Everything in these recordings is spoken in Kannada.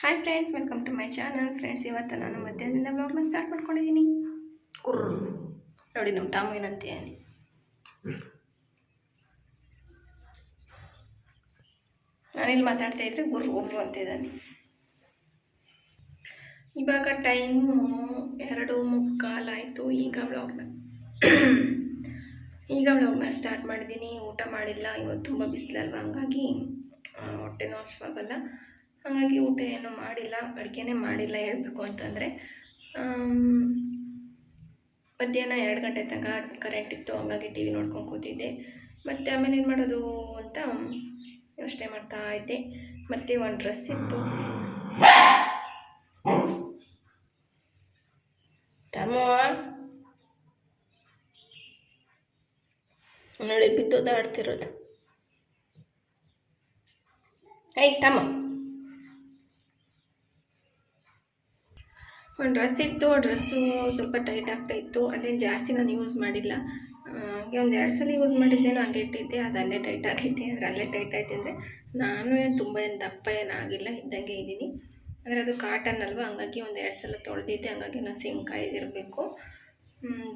Hi friends welcome to my channel friends ಇವತ್ತು ನಾನು ಮಧ್ಯಾಹ್ನದಿಂದ ಬ್ಲಾಗ್ನ ಸ್ಟಾರ್ಟ್ ಮಾಡ್ಕೊಂಡಿದ್ದೀನಿ ಕುರ್ ನೋಡಿ ನಮ್ಮ ಟಾಮು ಏನಂತೆ ನಾನಿಲ್ಲಿ ಮಾತಾಡ್ತಾ ಇದ್ರೆ ಗುರು ಒಬ್ಬರು ಅಂತಿದ್ದಾನೆ ಇವಾಗ ಟೈಮು ಎರಡು ಮುಕ್ಕಾಲಾಯಿತು ಈಗ ಬ್ಲಾಗ್ನ ಈಗ ವ್ಲಾಗ್ನ ಸ್ಟಾರ್ಟ್ ಮಾಡಿದ್ದೀನಿ ಊಟ ಮಾಡಿಲ್ಲ. ಇವತ್ತು ತುಂಬ ಬಿಸಿಲಲ್ವ? ಹಂಗಾಗಿ ಹೊಟ್ಟೆನೂ ಹೊಟ್ಟೆ ನೋಸ್ವಾಗಲ್ಲ ಹಾಗಾಗಿ ಊಟ ಏನೂ ಮಾಡಿಲ್ಲ, ಅಡುಗೆನೇ ಮಾಡಿಲ್ಲ ಹೇಳಬೇಕು ಅಂತಂದರೆ ಮಧ್ಯಾಹ್ನ ಎರಡು ಗಂಟೆ ತನಕ ಕರೆಂಟ್ ಇತ್ತು, ಹಂಗಾಗಿ ಟಿ ವಿ ನೋಡ್ಕೊಂಡು ಕೂತಿದ್ದೆ. ಮತ್ತು ಆಮೇಲೆ ಏನು ಮಾಡೋದು ಅಂತ ಯೋಚನೆ ಮಾಡ್ತಾ ಇದ್ದೆ. ಮತ್ತು ಒಂದು ಡ್ರೆಸ್ ಇತ್ತು. ಟಮೋ ನೋಡಿ, ಬಿದ್ದೋದಾಡ್ತಿರೋದು. ಐ ಟಮ ಒಂದು ಡ್ರೆಸ್ ಇತ್ತು ಡ್ರೆಸ್ಸು ಸ್ವಲ್ಪ ಟೈಟ್ ಆಗ್ತಾ ಇತ್ತು ಅದೇನು ಜಾಸ್ತಿ ನಾನು ಯೂಸ್ ಮಾಡಿಲ್ಲ. ಹಾಗೆ ಹಂಗೆ ಒಂದು ಎರಡು ಸಲ ಯೂಸ್ ಮಾಡಿದ್ದೇನೋ ಹಂಗೆ ಇಟ್ಟಿದ್ದೆ, ಅದು ಅಲ್ಲೇ ಟೈಟ್ ಆಗೈತೆ ಅಂದರೆ ಅಲ್ಲೇ ಟೈಟ್ ಆಯ್ತು ಅಂದರೆ ನಾನು ಏನು ತುಂಬ ಏನು ದಪ್ಪ ಏನಾಗಿಲ್ಲ ಇದ್ದಂಗೆ ಇದ್ದೀನಿ. ಅಂದರೆ ಅದು ಕಾಟನ್ ಅಲ್ವಾ, ಹಂಗಾಗಿ ಒಂದು ಎರಡು ಸಲ ತೊಳೆದಿದ್ದೆ, ಹಂಗಾಗಿ ನಾನು ಸಿಮ್ ಕಾಯ್ದಿರಬೇಕು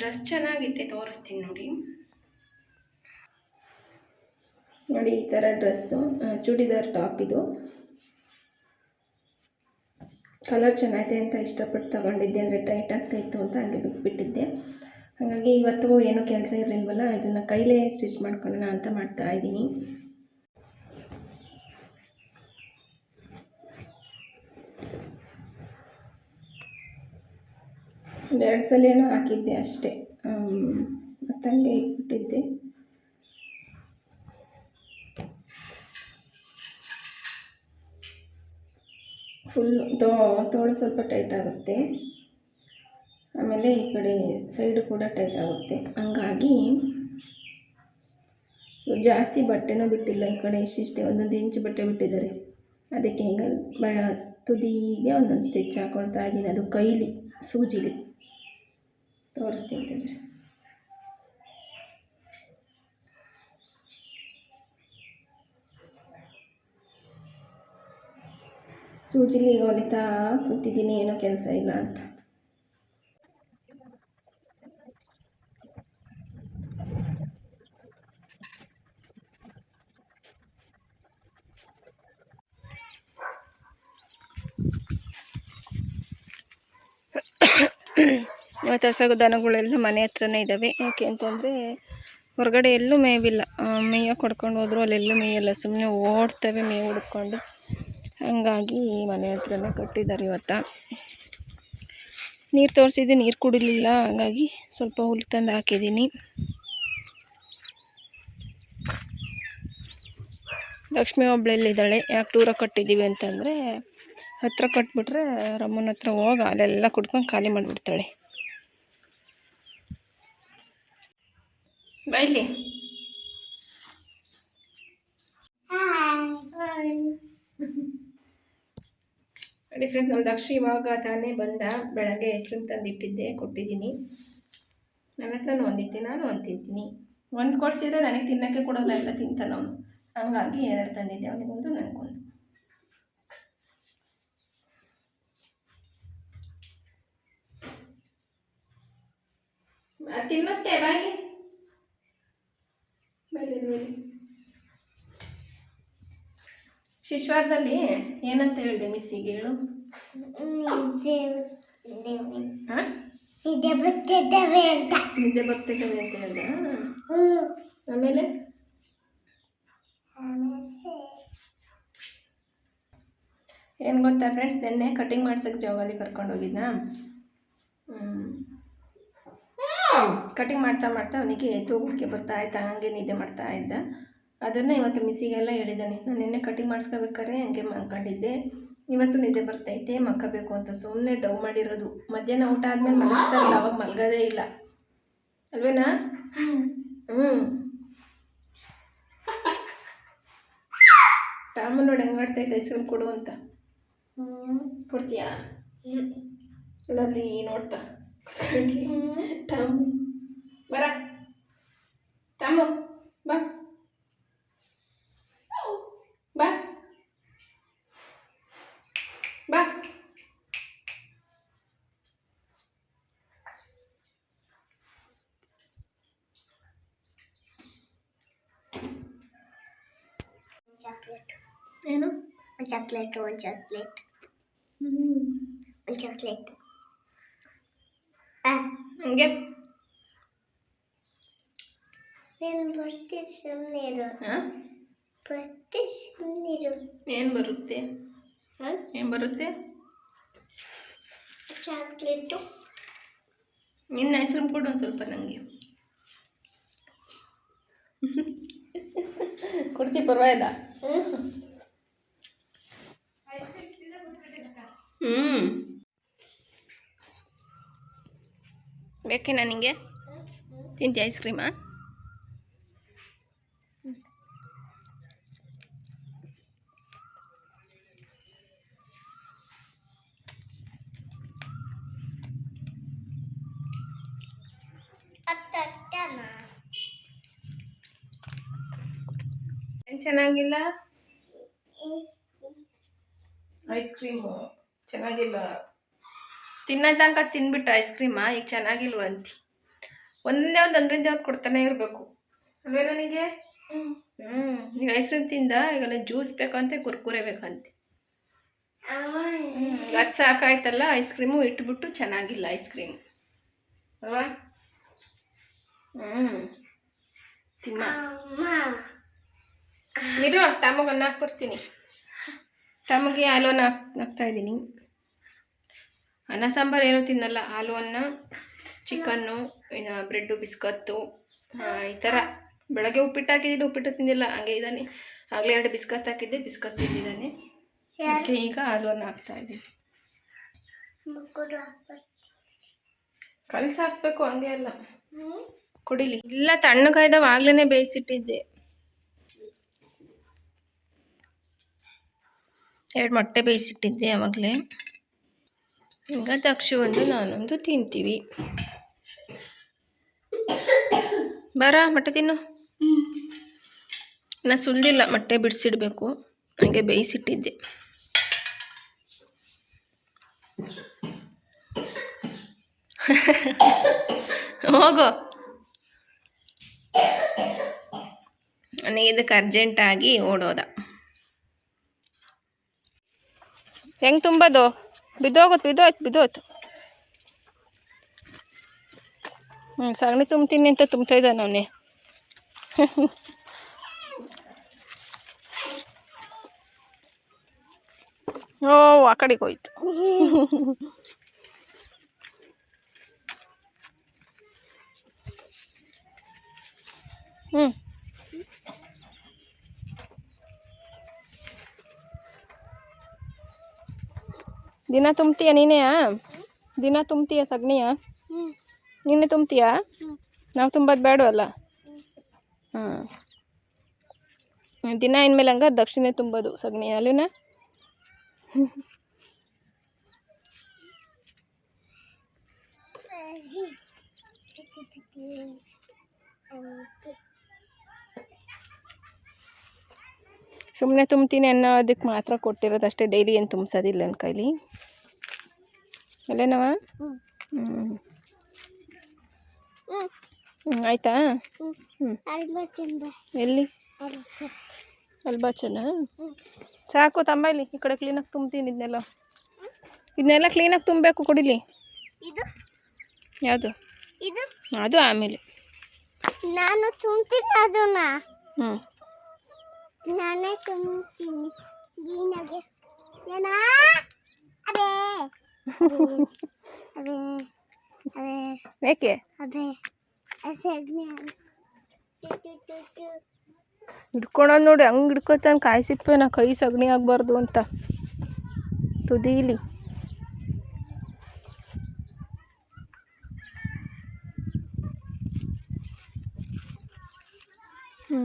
ಡ್ರೆಸ್ ಚೆನ್ನಾಗಿತ್ತೆ, ತೋರಿಸ್ತೀನಿ ನೋಡಿ. ನೋಡಿ, ಈ ಥರ ಡ್ರೆಸ್ಸು ಚೂಡಿದಾರ್ ಟಾಪ್ ಇದು. ಕಲರ್ ಚೆನ್ನಾಗಿದೆ ಅಂತ ಇಷ್ಟಪಟ್ಟು ತಗೊಂಡಿದ್ದೆ, ಅಂದರೆ ಟೈಟ್ ಆಗ್ತಾಯಿತ್ತು ಅಂತ ಹಂಗೆ ಬಿಟ್ಬಿಟ್ಟಿದ್ದೆ. ಹಾಗಾಗಿ ಇವತ್ತು ಏನೂ ಕೆಲಸ ಇರಲಿಲ್ವಲ್ಲ, ಇದನ್ನು ಕೈಲೇ ಸ್ಟಿಚ್ ಮಾಡ್ಕೊಳ್ಳೋಣ ಅಂತ ಮಾಡ್ತಾ ಇದ್ದೀನಿ. ಎರಡು ಸಲ ಏನೋ ಹಾಕಿದ್ದೆ ಅಷ್ಟೇ. ಮತ್ತೆ ಹಂಗೆ ಇಟ್ಬಿಟ್ಟಿದ್ದೆ. ಫುಲ್ಲು ತೋ, ತೋಳು ಸ್ವಲ್ಪ ಟೈಟ್ ಆಗುತ್ತೆ. ಆಮೇಲೆ ಈ ಕಡೆ ಸೈಡು ಕೂಡ ಟೈಟ್ ಆಗುತ್ತೆ. ಹಂಗಾಗಿ ಜಾಸ್ತಿ ಬಟ್ಟೆನೂ ಬಿಟ್ಟಿಲ್ಲ. ಈ ಕಡೆ ಇಷ್ಟಿಷ್ಟೇ ಒಂದೊಂದು ಇಂಚು ಬಟ್ಟೆ ಬಿಟ್ಟಿದ್ದಾರೆ. ಅದಕ್ಕೆ ಹಿಂಗೆ ತುದಿಗೆ ಒಂದೊಂದು ಸ್ಟಿಚ್ ಹಾಕ್ಕೊಳ್ತಾ ಇದ್ದೀನಿ. ಅದು ಕೈಲಿ, ಸೂಜಿಲಿ. ತೋರಿಸ್ತೀನಿ. ಸೂಜಿಲಿ ಹೊಲಿತಾ ಕೂತಿದ್ದೀನಿ, ಏನೋ ಕೆಲಸ ಇಲ್ಲ ಅಂತ. ಮತ್ತು ಹಸಗು ದನಗಳೆಲ್ಲ ಮನೆ ಹತ್ರನೇ ಇದ್ದಾವೆ. ಯಾಕೆ ಅಂತಂದರೆ ಹೊರಗಡೆ ಎಲ್ಲೂ ಮೇವಿಲ್ಲ. ಮೇಯೋ ಕೊಡ್ಕೊಂಡು ಹೋದ್ರು ಅಲ್ಲೆಲ್ಲೂ ಮೇಯಲ್ಲ ಸುಮ್ಮನೆ ಓಡ್ತವೆ, ಮೇವು ಹುಡ್ಕೊಂಡು. ಹಂಗಾಗಿ ಮನೆ ಹತ್ರನೇ ಕಟ್ಟಿದ್ದಾರೆ ಇವತ್ತು. ನೀರು ತೋರಿಸಿದ್ದೆ, ನೀರು ಕುಡಿಲಿಲ್ಲ. ಹಾಗಾಗಿ ಸ್ವಲ್ಪ ಹುಲ್ಲು ತಂದು ಹಾಕಿದ್ದೀನಿ. ಲಕ್ಷ್ಮಿ ಒಬ್ಬಳಲ್ಲಿದ್ದಾಳೆ ಯಾಕೆ ದೂರ ಕಟ್ಟಿದ್ದೀವಿ ಅಂತಂದರೆ, ಹತ್ರ ಕಟ್ಬಿಟ್ರೆ ರಮ್ಮನ ಹತ್ರ ಹೋಗಿ ಅಲ್ಲೆಲ್ಲ ಕುಡ್ಕೊಂಡು ಖಾಲಿ ಮಾಡಿಬಿಡ್ತಾಳೆ. ಬೈಲಿ ನೋಡಿ ಫ್ರೆಂಡ್ಸ್ ನಮ್ಮ ದಕ್ಷ ಇವಾಗ ತಾನೇ ಬಂದ. ಬೆಳಗ್ಗೆ ಹೆಸರು ತಂದಿಟ್ಟಿದ್ದೆ, ಕೊಟ್ಟಿದ್ದೀನಿ. ನನ್ನ ಹತ್ರನೂ ಒಂದಿತ್ತೆ ನಾನು ಒಂದು ತಿಂತೀನಿ. ಒಂದು ಕೊಡಿಸಿದ್ರೆ ನನಗೆ ತಿನ್ನೋಕ್ಕೆ ಕೊಡೋಲ್ಲ, ಎಲ್ಲ ತಿಂತಾನೆ ಅವನು. ಹಂಗಾಗಿ ಎರಡು ತಂದಿದ್ದೆ, ಅವನಿಗೊಂದು, ನನಗೊಂದು. ತಿನ್ನುತ್ತೆ ಬಾಯಿ ಬರಲಿ ಶಿಶ್ವಾರದಲ್ಲಿ ಏನಂತ ಹೇಳಿದೆ ಮಿಸ್ಸಿಗೆ ಹೇಳು? ಇದೆ ಬರ್ತಿದ್ದಾವೆ ಅಂತ ನಿದ್ದೆ ಬರ್ತಿದ್ದಾವೆ ಅಂತ ಹೇಳ್ದ ಆಮೇಲೆ? ಏನು ಗೊತ್ತಾ ಫ್ರೆಂಡ್ಸ್ ನೆನ್ನೆ ಕಟಿಂಗ್ ಮಾಡ್ಸೋಕ್ಕೆ ಜೋಗಾಲಿ ಕರ್ಕೊಂಡು ಹೋಗಿದ್ನಾ? ಕಟಿಂಗ್ ಮಾಡ್ತಾ ಮಾಡ್ತಾ ಅವನಿಗೆ ತೂಗುಡ್ಕೆ ಬರ್ತಾ ಇದ್ದ ಹಂಗೆ ನಿದ್ದೆ ಮಾಡ್ತಾ ಇದ್ದ. ಅದನ್ನು ಇವತ್ತು ಮಿಸ್ಸಿಗೆಲ್ಲ ಹೇಳಿದ್ದಾನೆ. ನಾನು ನಿನ್ನೆ ಕಟಿಂಗ್ ಮಾಡಿಸ್ಕೋಬೇಕಾದ್ರೆ ಹಂಗೆ ಮಲ್ಕೊಂಡಿದ್ದೆ ಇವತ್ತು ನಿದ್ದೆ ಬರ್ತೈತೆ ಮಕ್ಕಬೇಕು ಅಂತ. ಸುಮ್ಮನೆ ಡವ್ ಮಾಡಿರೋದು. ಮಧ್ಯಾಹ್ನ ಊಟ ಆದಮೇಲೆ ಮಲಗಿಸ್ತಾರಲ್ಲ ಅವಾಗ ಮಲಗೋದೇ ಇಲ್ಲ. ಅಲ್ವೇನಾ? ಹ್ಞೂ ಟಾಮು ನೋಡಿ ಹೆಂಗೆ ಆಡ್ತೈತೆ ಐಸ್ ಕ್ರೀಮ್ ಕೊಡು ಅಂತ. ಕೊಡ್ತೀಯಾ? ಅಲ್ಲಿ ನೋಡ್ತಾ. ಟಾಮು. ಬರ. ಟಾಮು ಬಾ. ಏನು? ಒಂದು ಚಾಕ್ಲೇಟ್ ಒಂದು ಚಾಕ್ಲೇಟ್ ಒಂದು ಚಾಕ್ಲೇಟ್ ಹಂಗೆ. నేను ಸುಮ್ಮನಿರು ಹಾಂ? ಬರ್ತಿ ಸುಮ್ಮನಿರು ಏನು ಬರುತ್ತೆ? ಏನು ಬರುತ್ತೆ? ಚಾಕ್ಲೇಟು ನಿನ್ನ ಹೆಸರು ಕೊಡು ಒಂದು ಸ್ವಲ್ಪ ನನಗೆ ಕೊಡ್ತಿ ಪರವಾಗಿಲ್ಲ ಹ್ಞೂ ಬೇಕೇನಾ ನಿಮಗೆ ತಿಂತಿ ಐಸ್ ಕ್ರೀಮಾ ಚೆನ್ನಾಗಿಲ್ಲ? ಐಸ್ ಕ್ರೀಮು ಚೆನ್ನಾಗಿಲ್ಲ. ತಿನ್ನೋ ತನಕ ತಿನ್ಬಿಟ್ಟು ಐಸ್ ಕ್ರೀಮಾ ಈಗ ಚೆನ್ನಾಗಿಲ್ವಂತಿ ಒಂದೇ ಒಂದು ಅಂದ್ರಿಂದ ಯಾವ್ದು ಕೊಡ್ತಾನೆ ಇರಬೇಕು. ಅಲ್ವೇ ನನಗೆ ಹ್ಞೂ ಈಗ ಐಸ್ ಕ್ರೀಮ್ ತಿಂದ ಈಗೆಲ್ಲ ಜ್ಯೂಸ್ ಬೇಕಂತೆ ಕುರ್ಕುರೆ ಬೇಕಂತೆ ಅದು ಸಾಕಾಯ್ತಲ್ಲ ಐಸ್ ಕ್ರೀಮು ಇಟ್ಬಿಟ್ಟು ಚೆನ್ನಾಗಿಲ್ಲ ಐಸ್ ಕ್ರೀಮ್ ಅಲ್ವಾ? ಹ್ಞೂ ತಿಮ್ಮ. ಇರೋ ಟಮಗೆ ಅನ್ನ ಹಾಕ್ಬರ್ತೀನಿ ಟಮಗೆ ಆಲೋನ್ ಹಾಕ್ ಹಾಕ್ತಾ ಇದ್ದೀನಿ. ಅನ್ನ ಸಾಂಬಾರು ಏನೂ ತಿನ್ನಲ್ಲ. ಹಾಲು ಅನ್ನ ಚಿಕನ್ನು ಇನ್ನು ಬ್ರೆಡ್ಡು ಬಿಸ್ಕತ್ತು ಈ ಥರ. ಬೆಳಗ್ಗೆ ಉಪ್ಪಿಟ್ಟು ಹಾಕಿದ್ದೀನಿ ಉಪ್ಪಿಟ್ಟು ತಿಂದಿಲ್ಲ. ಹಂಗೆ ಇದ್ದಾನೆ. ಆಗಲೇ ಎರಡು ಬಿಸ್ಕತ್ ಹಾಕಿದ್ದೆ. ಬಿಸ್ಕತ್ ತಿಂದಿದ್ದಾನೆ. ಅದಕ್ಕೆ ಈಗ ಹಾಲು ಅನ್ನ ಹಾಕ್ತಾ ಇದ್ದೀನಿ. ಕಲ್ಸಿ ಹಾಕ್ಬೇಕು ಹಂಗೆ ಅಲ್ಲ. ಕುಡಿಲಿ. ಇಲ್ಲ ತಣ್ಣಗಾಯ್ದವ ಆಗ್ಲೇ ಬೇಯಿಸಿಟ್ಟಿದ್ದೆ. ಎರಡು ಮೊಟ್ಟೆ ಬೇಯಿಸಿಟ್ಟಿದ್ದೆ ಆವಾಗಲೇ ಈಗ ಒಂದು, ನಾನೊಂದು ತಿಂತೀವಿ. ಬರ, ಮೊಟ್ಟೆ ತಿನ್ನು. ನಾ ಸುಲ್ದಿಲ್ಲ, ಮೊಟ್ಟೆ ಬಿಡಿಸಿಡ್ಬೇಕು. ಹಾಗೆ ಬೇಯಿಸಿಟ್ಟಿದ್ದೆ. ಹೋಗು. ನನಗೆ ಇದಕ್ಕೆ ಅರ್ಜೆಂಟಾಗಿ ಓಡೋದ. ಹೆಂಗೆ ತುಂಬೋದು? ಬಿದ್ದೋಗುತ್ತೆ ಬಿದ್ದೋಯ್ತು ಬಿದ್ದೋಯ್ತು. ಹ್ಞೂ ಸಗಣಿ ತುಂಬ್ತೀನಿ ಅಂತ ತುಂಬ್ತಾ ಇದ್ದಾನೆ ಅವನೇ. ಓ, ಆ ಕಡೆಗೆ ಹೋಯ್ತು. ಹ್ಞೂ ದಿನ ತುಂಬ್ತೀಯ ನೀನೆಯ ದಿನ ತುಂಬ್ತೀಯ ಸಗಣಿಯ ನೀನೆ ತುಂಬ್ತೀಯ? ನಾವು ತುಂಬೋದು ಬೇಡವಲ್ಲ ಹಾಂ. ದಿನ ಇನ್ಮೇಲೆ ಹಂಗಾರೆ ದಕ್ಷಿಣೆ ತುಂಬೋದು ಸಗಣಿ ಅಲ್ಲಿನ ಸುಮ್ಮನೆ ತುಂಬ್ತೀನಿ ಅನ್ನೋದಕ್ಕೆ ಮಾತ್ರ ಕೊಟ್ಟಿರೋದು ಅಷ್ಟೇ. ಡೈಲಿ ಏನು ತುಂಬಿಸೋದಿಲ್ಲ ನನ್ನ ಕೈಲಿ. ಅಲ್ಲೇನವ ಹ್ಞೂ ಹ್ಞೂ ಆಯಿತಾ? ಹ್ಞೂ ಎಲ್ಲಿ? ಅಲ್ಬಾಚನ ಸಾಕು ತಮ್ಮ ಇಲ್ಲಿ. ಈ ಕಡೆ ಕ್ಲೀನಾಗಿ ತುಂಬ್ತೀನಿ ಇದನ್ನೆಲ್ಲ. ಇದನ್ನೆಲ್ಲ ಕ್ಲೀನಾಗಿ ತುಂಬಬೇಕು ಕುಡಿಲಿ ಯಾವುದು? ಅದು ಆಮೇಲೆ. ನಾನು ತುಂಬ್ತೀನಿ ಅದನ್ನ. ಹ್ಞೂ ನಾನೇ ತುಂಬ್ತೀನಿ. ನೀನಾಗೆ. ಏನಾ? ಅದೇ ಅದೇ ಅದೇ ಏಕೆ? ಅದೇ ಸಗಣಿ ಹಿಡ್ಕೊಳೋದು ನೋಡಿ ಹಂಗೆ ಹಿಡ್ಕೊತಾನೆ ಕಾಯಿ ಸಿಪ್ಪೆ ನಾ ಕೈ ಸಗಣಿ ಆಗಬಾರ್ದು ಅಂತ. ತುದೀಲಿ ಹ್ಞೂ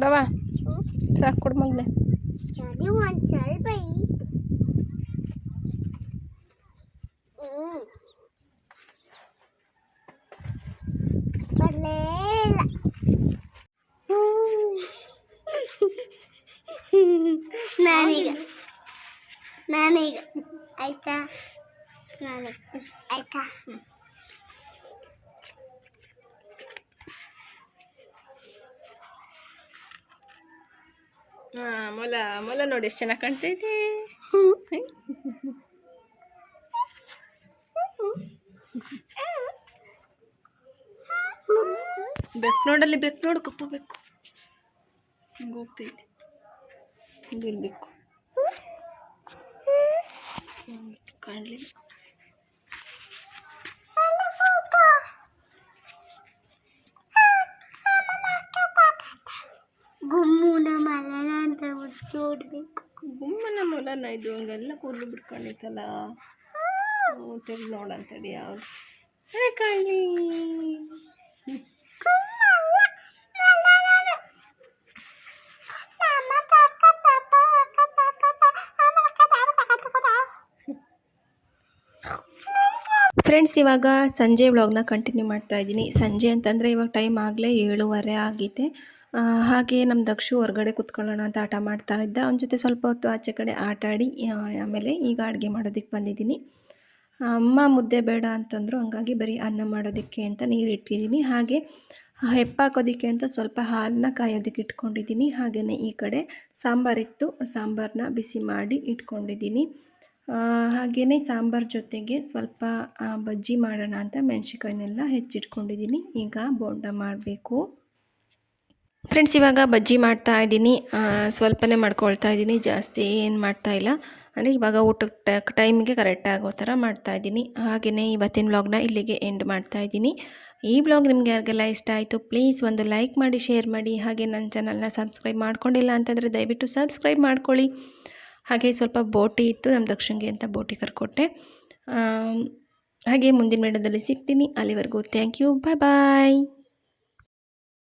ಕೊಡವ? ಸಾಕು ಕೊಡು ಮಗನೆ ಸರಿ ಒಂದು ಸ್ವಲ್ಪ ಇತ್ತು ಹ್ಮ್ ಬರಲೇ ಇಲ್ಲ ನಾನೀಗ ನಾನೀಗ ಆಯ್ತಾ ನಾನೀಗ ಮೊಲ ಮೊಲ ನೋಡಿ ಎಷ್ಟು ಚೆನ್ನಾಗಿ ಕಾಣ್ತೈತೆ ಬೆಕ್ಕು ನೋಡಲ್ಲಿ ಬೆಕ್ಕು ನೋಡು ಕಪ್ಪು ಬೆಕ್ಕು ಹಿಂಗೆ ಹೋಗ್ತೈತೆ ಹಿಂಗೆ ಇರಬೇಕು ಕಾಣಲಿಲ್ಲ ನೋಡ್ಬೇಕು ಗುಮ್ಮನ ಮೊಲನ ಇದು, ಹಂಗೆಲ್ಲ ಕೂದಲು ಬಿಟ್ಕೊಂಡೈತಲ್ಲ ತೆಗ್ದು ನೋಡಂತಡಿ ಯಾವ್ದು ಕಾಣಲಿ ಫ್ರೆಂಡ್ಸ್ ಇವಾಗ ಸಂಜೆ ವ್ಲಾಗ್ನ ಕಂಟಿನ್ಯೂ ಮಾಡ್ತಾ ಇದ್ದೀನಿ. ಸಂಜೆ ಅಂತಂದರೆ ಇವಾಗ ಟೈಮ್ ಆಗಲೇ ಏಳುವರೆ ಆಗಿದೆ ಹಾಗೆ ನಮ್ಮ ದಕ್ಷು ಹೊರಗಡೆ ಕುತ್ಕೊಳ್ಳೋಣ ಅಂತ ಆಟ ಮಾಡ್ತಾ ಇದ್ದ. ಅವನ ಜೊತೆ ಸ್ವಲ್ಪ ಹೊತ್ತು ಆಚೆ ಕಡೆ ಆಟ ಆಡಿ ಆಮೇಲೆ ಈಗ ಅಡುಗೆ ಮಾಡೋದಕ್ಕೆ ಬಂದಿದ್ದೀನಿ. ಅಮ್ಮ ಮುದ್ದೆ ಬೇಡ ಅಂತಂದರು, ಹಂಗಾಗಿ ಬರೀ ಅನ್ನ ಮಾಡೋದಕ್ಕೆ ಅಂತ ನೀರು ಇಟ್ಟಿದ್ದೀನಿ ಹಾಗೆ ಹೆಪ್ಪಾಕೋದಕ್ಕೆ ಅಂತ ಸ್ವಲ್ಪ ಹಾಲನ್ನ ಕಾಯೋದಕ್ಕೆ ಇಟ್ಕೊಂಡಿದ್ದೀನಿ ಹಾಗೆಯೇ ಈ ಕಡೆ ಸಾಂಬಾರಿತ್ತು ಸಾಂಬಾರನ್ನ ಬಿಸಿ ಮಾಡಿ ಇಟ್ಕೊಂಡಿದ್ದೀನಿ ಹಾಗೆಯೇ ಸಾಂಬಾರ್ ಜೊತೆಗೆ ಸ್ವಲ್ಪ ಬಜ್ಜಿ ಮಾಡೋಣ ಅಂತ ಮೆಣಸಿನ್ಕಾಯಿನೆಲ್ಲ ಹೆಚ್ಚಿಟ್ಕೊಂಡಿದ್ದೀನಿ ಈಗ ಬೋಂಡ ಮಾಡಬೇಕು. ಫ್ರೆಂಡ್ಸ್ ಇವಾಗ ಬಜ್ಜಿ ಮಾಡ್ತಾ ಇದ್ದೀನಿ. ಸ್ವಲ್ಪನೇ ಮಾಡ್ಕೊಳ್ತಾ ಇದ್ದೀನಿ. ಜಾಸ್ತಿ ಏನು ಮಾಡ್ತಾ ಇಲ್ಲ. ಅಂದರೆ ಇವಾಗ ಊಟಕ್ಕೆ ಟೈಮಿಗೆ ಕರೆಕ್ಟ್ ಆಗೋ ಥರ ಮಾಡ್ತಾ ಇದ್ದೀನಿ. ಹಾಗೆಯೇ ಇವತ್ತಿನ ವ್ಲಾಗ್ನ ಇಲ್ಲಿಗೆ ಎಂಡ್ ಮಾಡ್ತಾ ಇದ್ದೀನಿ. ಈ ವ್ಲಾಗ್ ನಿಮ್ಗೆ ಯಾರಿಗೆಲ್ಲ ಇಷ್ಟ ಆಯಿತು ಪ್ಲೀಸ್ ಒಂದು ಲೈಕ್ ಮಾಡಿ ಶೇರ್ ಮಾಡಿ. ಹಾಗೆ ನನ್ನ ಚಾನಲ್ನ ಸಬ್ಸ್ಕ್ರೈಬ್ ಮಾಡ್ಕೊಂಡಿಲ್ಲ ಅಂತಂದರೆ ದಯವಿಟ್ಟು ಸಬ್ಸ್ಕ್ರೈಬ್ ಮಾಡ್ಕೊಳ್ಳಿ. ಹಾಗೆ ಸ್ವಲ್ಪ ಬೋಟಿ ಇತ್ತು ನಮ್ಮ ದಕ್ಷಿಣಗೆ ಅಂತ ಬೋಟಿ ಕರ್ಕೊಟ್ಟೆ. ಹಾಗೆ ಮುಂದಿನ ವಿಡಿಯೋದಲ್ಲಿ ಸಿಗ್ತೀನಿ. ಅಲ್ಲಿವರೆಗೂ ಥ್ಯಾಂಕ್ ಯು ಬಾಯ್ ಬಾಯ್